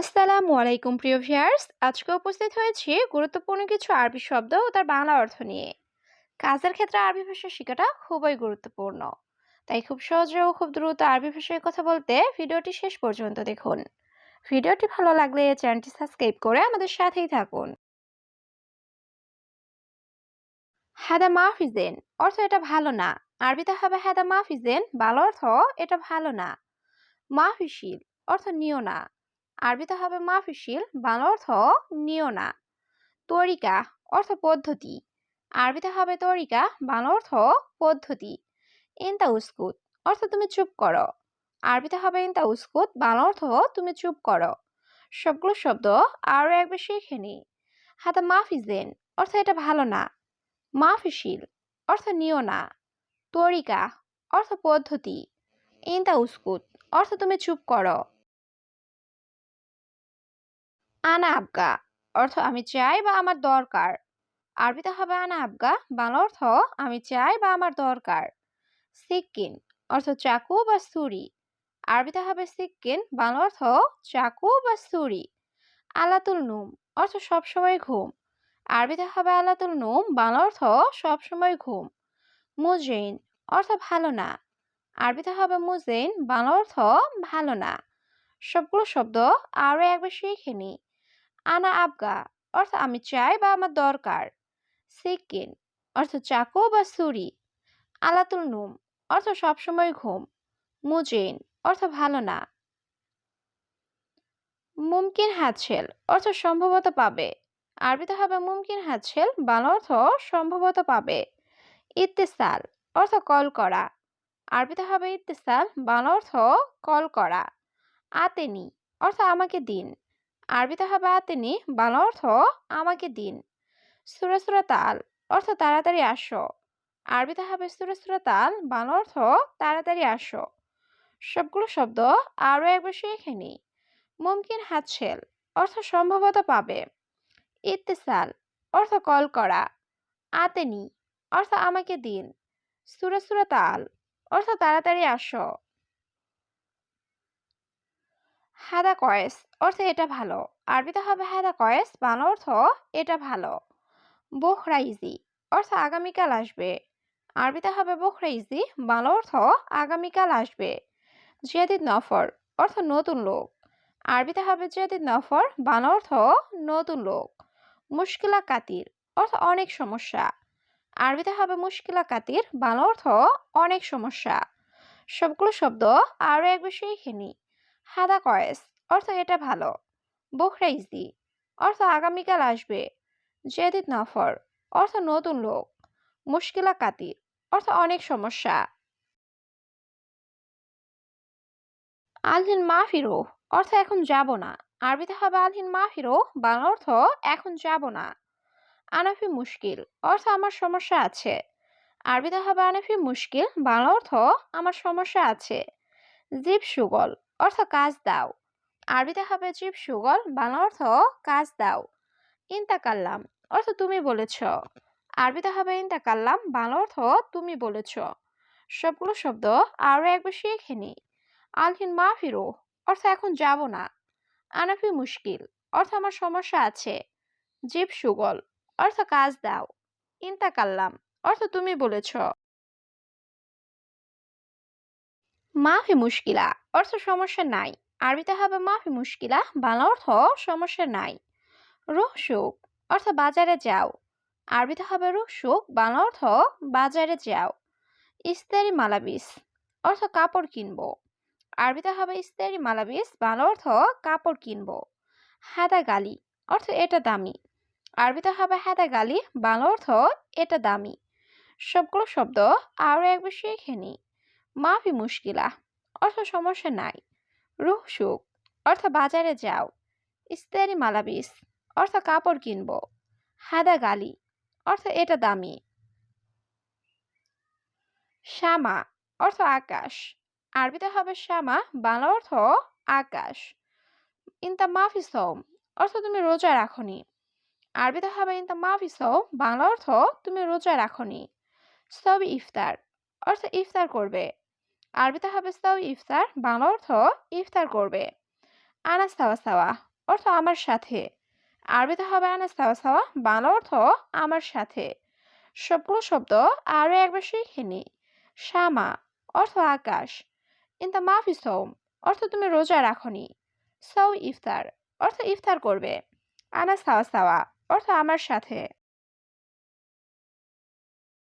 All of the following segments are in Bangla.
আসসালামু আলাইকুম, প্রিয় ভিউয়ার্স। আজকে উপস্থিত হয়েছি গুরুত্বপূর্ণ কিছু আরবি শব্দ ও তার বাংলা অর্থ নিয়ে। কাজের ক্ষেত্রে আরবি ভাষা শেখাটা খুবই গুরুত্বপূর্ণ। তাই খুব সহজে ও খুব দ্রুত আরবি ভাষায় কথা বলতে ভিডিওটি শেষ পর্যন্ত দেখুন। ভিডিওটি ভালো লাগলে চ্যানেলটি সাবস্ক্রাইব করে আমাদের সাথেই থাকুন। হাদা মাহফিজেন অর্থ এটা ভালো না। আরবিতে হবে হাদা মাহফিজেন ভালো অর্থ এটা ভালো না। মাহফিসিল অর্থ নিও না। আরবিতে হবে মাফিসিল, বাংলা অর্থ নিও না তরিকা অর্থ পদ্ধতি। আরবিতে হবে তরিকা, বাংলা অর্থ পদ্ধতি। ইনতা উস্কুত, অর্থ তুমি চুপ করো। আরবিতে হবে ইনতা উস্কুত, বাংলা অর্থ তুমি চুপ করো। সবগুলো শব্দ আরও একবার শিখে নি। হাতা মাফিজেন অর্থ এটা ভালো না। মাফিসিল, অর্থ নিও না তরিকা, অর্থ পদ্ধতি। ইনতা উস্কুত, অর্থ তুমি চুপ করো। আনা আবগা। অর্থ আমি চাই বা আমার দরকার। আরবিতে হবে আনা আবগা। বাংলা অর্থ আমি চাই বা আমার দরকার। সিক্কিন অর্থ চাকু বা ছুরি। আরবিতে হবে সিক্কিন বাংলা অর্থ চাকু বা ছুরি। আলাতুল নুম, অর্থ সবসময় ঘুম। আরবিতে হবে আলাতুল নুম, বাংলা অর্থ সবসময় ঘুম। মুজেইন, অর্থ ভালো না। আরবিতে হবে মুজেইন, বাংলা অর্থ ভালো না। সবগুলো শব্দ আরও একবার শিখে নিই আনা আবগা, অর্থ আমি চাই বা আমার দরকার। সিকিন, অর্থ চাকু বা সুরি আলাতুল নুম, অর্থ সবসময় ঘুম। মুজেন, অর্থ ভালো না। মুমকিন হাতছেল অর্থ সম্ভবত পাবে। আরবিতে হবে মুমকিন হাতছেল বাংলা অর্থ সম্ভবত পাবে। ইত্তেসাল, অর্থ কল করা। আরবিতে হবে ইত্তেসাল, বাংলা অর্থ কল করা। আতেনি, অর্থ আমাকে দিন। আরবিতে হবে আতেনি বাংলা অর্থ আমাকে দিন। সুরা সুরা তাল, অর্থ তাড়াতাড়ি আসো। আরবিতে হবে সুরা সুরা তাল, বাংলা অর্থ তাড়াতাড়ি আসো। সবগুলো শব্দ আরও একবার শিখে নি। মুমকিন হাতছেল অর্থ সম্ভবত পাবে। ইত্তেসাল, অর্থ কল করা। আতেনি, অর্থ আমাকে দিন। সুরা সুরা তাল, অর্থ তাড়াতাড়ি আসো। হাদা কয়েস অর্থ এটা ভালো। আরবিতে হবে হাদা কয়েস বাংলা অর্থ এটা ভালো। বোখরাইজি অর্থ আগামীকাল আসবে। আরবিতে হবে বোখরাইজি বাংলা অর্থ আগামীকাল আসবে। জিয়াদিদ নফর, অর্থ নতুন লোক। আরবিতে হবে জিয়াদিদ নফর, বাংলা অর্থ নতুন লোক। মুশকিলা কাতির, অর্থ অনেক সমস্যা। আরবিতে হবে, মুশকিলা কাতির, বাংলা অর্থ অনেক সমস্যা। সবগুলো শব্দ আরও এক বিষয়ে খেনি হাদা কয়েস। অর্থ, এটা ভালো। বোখরাইজি অর্থ, আগামীকাল আসবে। জেদিদ নফর। অর্থ, নতুন লোক। মুশকিলা কাতির অর্থ, অনেক সমস্যা। আলহিন মাহফিরো অর্থ, এখন যাব না। আরবিতে হবে আলহিন মাহফিরো বাংলা অর্থ, এখন যাব না। আনাফি মুশকিল। অর্থ, আমার সমস্যা আছে। আরবিতে হবে আনাফি মুশকিল? বাংলা অর্থ, আমার সমস্যা আছে। জীব সুগল। অর্থ কাজ দাও। আরবিতে হবে জীব সুগল, বাংলা অর্থ কাজ দাও। ইন্তাকাল্লাম, অর্থ তুমি বলেছ। আরবিতে হবে ইন্তাকাল্লাম, বাংলা অর্থ তুমি বলেছ। সবগুলো শব্দ আরও একবার শিখে নি। আলহিন মাহফিরো অর্থ এখন যাব না। আনাফি মুশকিল, অর্থ আমার সমস্যা আছে। জীব সুগল, অর্থ কাজ দাও। ইন্তাকাল্লাম, অর্থ তুমি বলেছ। মাফি মুশকিলা অর্থ সমস্যা নাই। আরবিতে হবে মাফি মুশকিলা, বাংলা অর্থ সমস্যা নাই। রুহ সুখ অর্থ বাজারে যাও। আরবিতে হবে রুহ সুখ বাংলা অর্থ বাজারে যাও। ইস্তারি মালাবিস অর্থ কাপড় কিনবো। আরবিতে হবে ইস্তারি মালাবিস, বাংলা অর্থ কাপড় কিনবো। হাদা গালি অর্থ এটা দামি। আরবিতে হবে হাদা গালি, বাংলা অর্থ এটা দামি। সবগুলো শব্দ আরও একবার শিখে নি। মাফি মুশকিলা অর্থ সমস্যা নাই। রুহ সুখ, অর্থ বাজারে যাও। ইস্তেরি মালাবিস, অর্থ কাপড় কিনব। হাদা গালি, অর্থ এটা দামি। শ্যামা, অর্থ আকাশ। আরবিতে হবে শ্যামা, বাংলা অর্থ আকাশ। ইনতা মাফি সৌম অর্থ তুমি রোজা রাখনি। আরবিতে হবে ইনতা মাফি সৌম বাংলা অর্থ তুমি রোজা রাখনি। সব ইফতার, অর্থ ইফতার করবে। আরবিতে হবে সাউ ইফতার, বাংলা অর্থ ইফতার করবে। আনা সাওয়া সাওয়া, অর্থ আমার সাথে। আরবিতে হবে আনা সাওয়া সাওয়া, বাংলা অর্থ আমার সাথে। সবগুলো শব্দ আরও একবার শিখে নি। শামা অর্থ আকাশ। ইন মাফি সৌম অর্থ তুমি রোজা রাখনি। সৌ ইফতার, অর্থ ইফতার করবে। আনা সাওয়া সাওয়া, অর্থ আমার সাথে।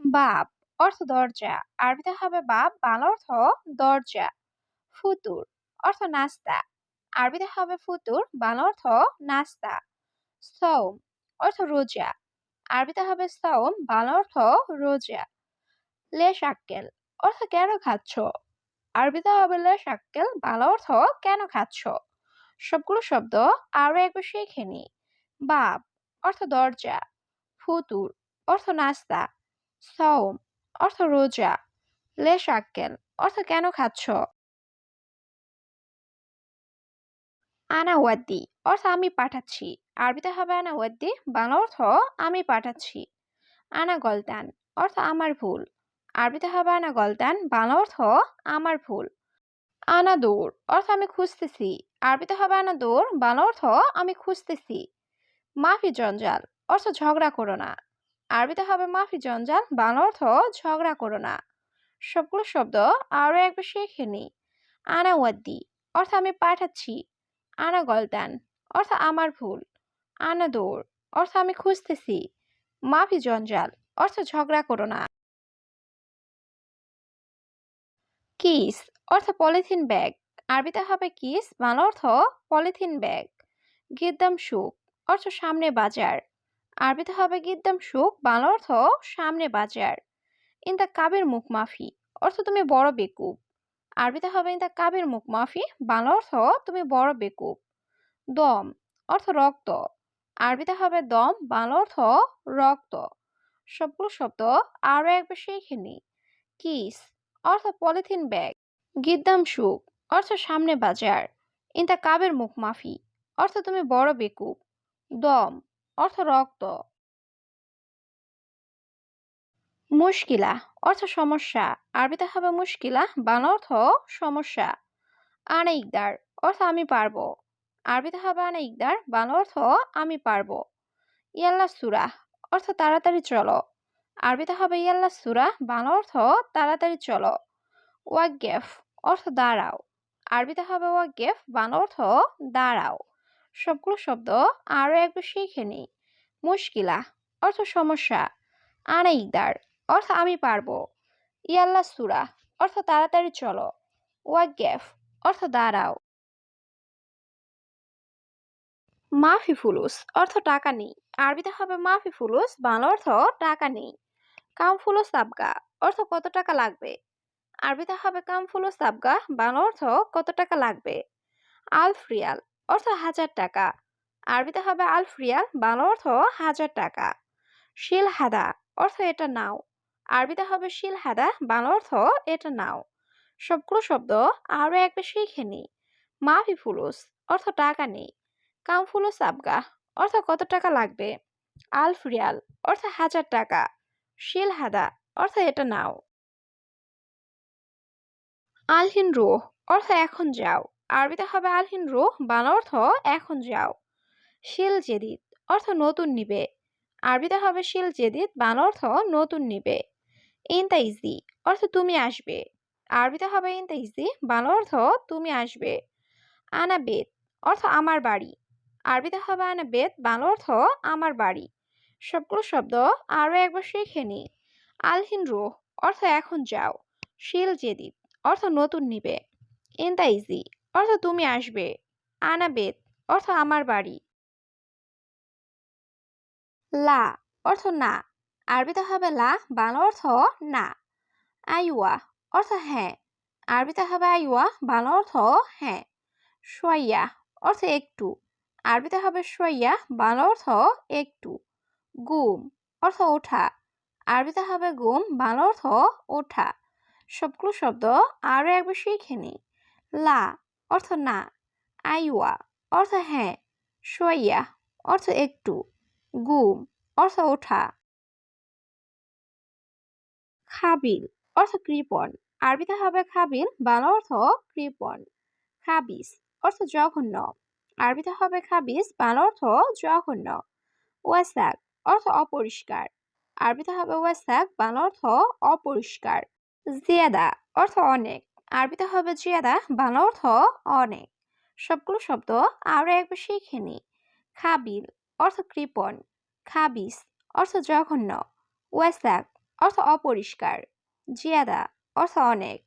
বাব অর্থ দরজা। আরবিতে হবে বাব বাংলা অর্থ দরজা। ফুতুর, অর্থ নাস্তা। আরবিতে হবে ফুতুর, বাংলা অর্থ নাস্তা। সৌম অর্থ রোজা। আরবিতে হবে সৌম বাংলা অর্থ রোজা। লেশ আক্কেল, অর্থ কেন খাচ্ছ? আরবিতে হবে লেশ আক্কেল, বাংলা অর্থ কেন খাচ্ছ? সবগুলো শব্দ আরও একবার শিখে নি বাব, অর্থ দরজা। ফুতুর, অর্থ নাস্তা। সৌম অর্থ রোজা। লেশ আক্কেল, অর্থ কেন খাচ্ছ? আনা ওয়াদ্দি, অর্থ আমি পাঠাচ্ছি। আরবিতে হবে আনা ওয়াদ্দি, বাংলা অর্থ আমি পাঠাচ্ছি। আনা গলতান, অর্থ আমার ভুল। আরবিতে হবে আনা গলতান, বাংলা অর্থ আমার ভুল। আনা দৌড়, অর্থ আমি খুঁজতেছি। আরবিতে হবে আনা দৌড়, বাংলা অর্থ আমি খুঁজতেছি। মাফি জঞ্জাল, অর্থ ঝগড়া করো না। আরবিতে হবে মাফি জঞ্জাল, বাংলা অর্থ ঝগড়া করো না। সবগুলো শব্দ আরও একবার শিখে নিই। আনা ওয়াদ্দি, অর্থ আমি পাঠাচ্ছি। আনা গলদান অর্থ আমার ভুল। আনা দৌড়, অর্থ আমি খুঁজতেছি। মাফি জঞ্জাল, অর্থ ঝগড়া করো না। কিস, অর্থ পলিথিন ব্যাগ। আরবিতে হবে কিস, বাংলা অর্থ পলিথিন ব্যাগ। গিদ্দাম সুখ, অর্থ সামনে বাজার। আরবিতে হবে গিদ্দাম সুখ, বাংলা অর্থ সামনে বাজার ইন দ্য কাবের মুখ মাফি, অর্থ তুমি বড় বেকুব। আরবিতে হবে ইন দ্য কাবের মুখ মাফি, বাংলা অর্থ তুমি বড় বেকুব। দম, অর্থ রক্ত। আরবিতে হবে দম, বাংলা অর্থ রক্ত। সবগুলো শব্দ আরও একবার শিখে নি কিস, অর্থ পলিথিন ব্যাগ। গিদ্দাম সুখ, অর্থ সামনে বাজার ইন দ্য কাবের মুখ মাফি, অর্থ তুমি বড় বেকুব। দম অর্থ রক্ত। মুশকিলা, অর্থ সমস্যা। আরবিতে হবে মুশকিলা, বাংলা অর্থ সমস্যা। আনা ইকদার অর্থ আমি পারব। আরবিতে হবে আনা ইকদার বাংলা অর্থ আমি পারব। ইয়াল্লা সুরা, অর্থ তাড়াতাড়ি চলো। আরবিতে হবে ইয়াল্লা সুরা, বাংলা অর্থ তাড়াতাড়ি চলো। ওয়াগেফ অর্থ দাঁড়াও। আরবিতে হবে ওয়াগেফ বাংলা অর্থ দাঁড়াও। সবগুলো শব্দ আরও একবার শিখে নিই। মুশকিলা, অর্থ সমস্যা। আনা ইকদার অর্থ আমি পারব। ইয়াল্লা সুরা, অর্থ তাড়াতাড়ি চলো। ওয়াগেফ অর্থ দাঁড়াও। মাফি ফুলুস অর্থ টাকা নেই। আরবিতে হবে মাফি ফুলুস বাংলা অর্থ টাকা নেই। কাম ফুলুস সাবগা, অর্থ কত টাকা লাগবে? আরবিতে হবে কাম ফুলুস সাবগা, বাংলা অর্থ কত টাকা লাগবে? আলফ রিয়াল অর্থ হাজার টাকা। আরবিতে হবে আলফ রিয়াল, বাংলা অর্থ হাজার টাকা। শিল হাদা, অর্থ এটা নাও। আরবিতে হবে শিল হাদা, বাংলা অর্থ এটা নাও। সবগুলো শব্দ আরও একবার শিখে নিই। মাফি ফুলুস অর্থ টাকা নেই। কাম ফুলুস আবগা, অর্থ কত টাকা লাগবে? আলফ রিয়াল, অর্থ হাজার টাকা। শিল হাদা, অর্থ এটা নাও। আলহিন রোহ, অর্থ এখন যাও। আরবিতে হবে আলহিন রোহ, বাংলা অর্থ এখন যাও। শিল জেদিদ, অর্থ নতুন নিবে। আরবিতে হবে শিল জেদিদ, বাংলা অর্থ নতুন নিবে। ইনতা ইজি অর্থ তুমি আসবে। আরবিতে হবে ইনতা ইজি বাংলা অর্থ তুমি আসবে। আনা বেদ অর্থ আমার বাড়ি। আরবিতে হবে আনা বেদ বাংলা অর্থ আমার বাড়ি। সবগুলো শব্দ আরও একবার শিখে নি। আলহিন রোহ, অর্থ এখন যাও। শিল জেদিদ, অর্থ নতুন নিবে। ইনতা ইজি অর্থ তুমি আসবে। আনা বেদ অর্থ আমার বাড়ি। লা, অর্থ না। আরবিতে হবে লা, বাংলা অর্থ না। আইওয়া, অর্থ হ্যাঁ। আরবিতে হবে আইওয়া, বাংলা অর্থ হ্যাঁ। সোয়াইয়া, অর্থ একটু। আরবিতে হবে সোয়াইয়া, বাংলা অর্থ একটু। গুম, অর্থ ওঠা। আরবিতে হবে গুম, বাংলা অর্থ ওঠা। সবগুলো শব্দ আরও একবার শিখে নি। লা অর্থ না, আইওয়া, অর্থ হ্যাঁ সোয়াইয়া অর্থ একটু, গুম, অর্থ ওঠা। খাবিল, অর্থ কৃপণ, আরবিতে হবে খাবিল, বাংলা অর্থ কৃপণ। খাবিস, অর্থ জঘন্য, আরবিতে হবে খাবিস, বাংলা অর্থ জঘন্য। ওয়াসাক, অর্থ অপরিষ্কার, আরবিতে হবে ওয়াসাক, বাংলা অর্থ অপরিষ্কার। জিয়াদা, অর্থ অনেক আরবিতে হবে জিয়াদা বাংলা অর্থ অনেক। সবগুলো শব্দ আরও একবার শিখে নি খাবিল অর্থ কৃপন খাবিস অর্থ জঘন্য ওয়াসাক অর্থ অপরিষ্কার, জিয়াদা অর্থ অনেক।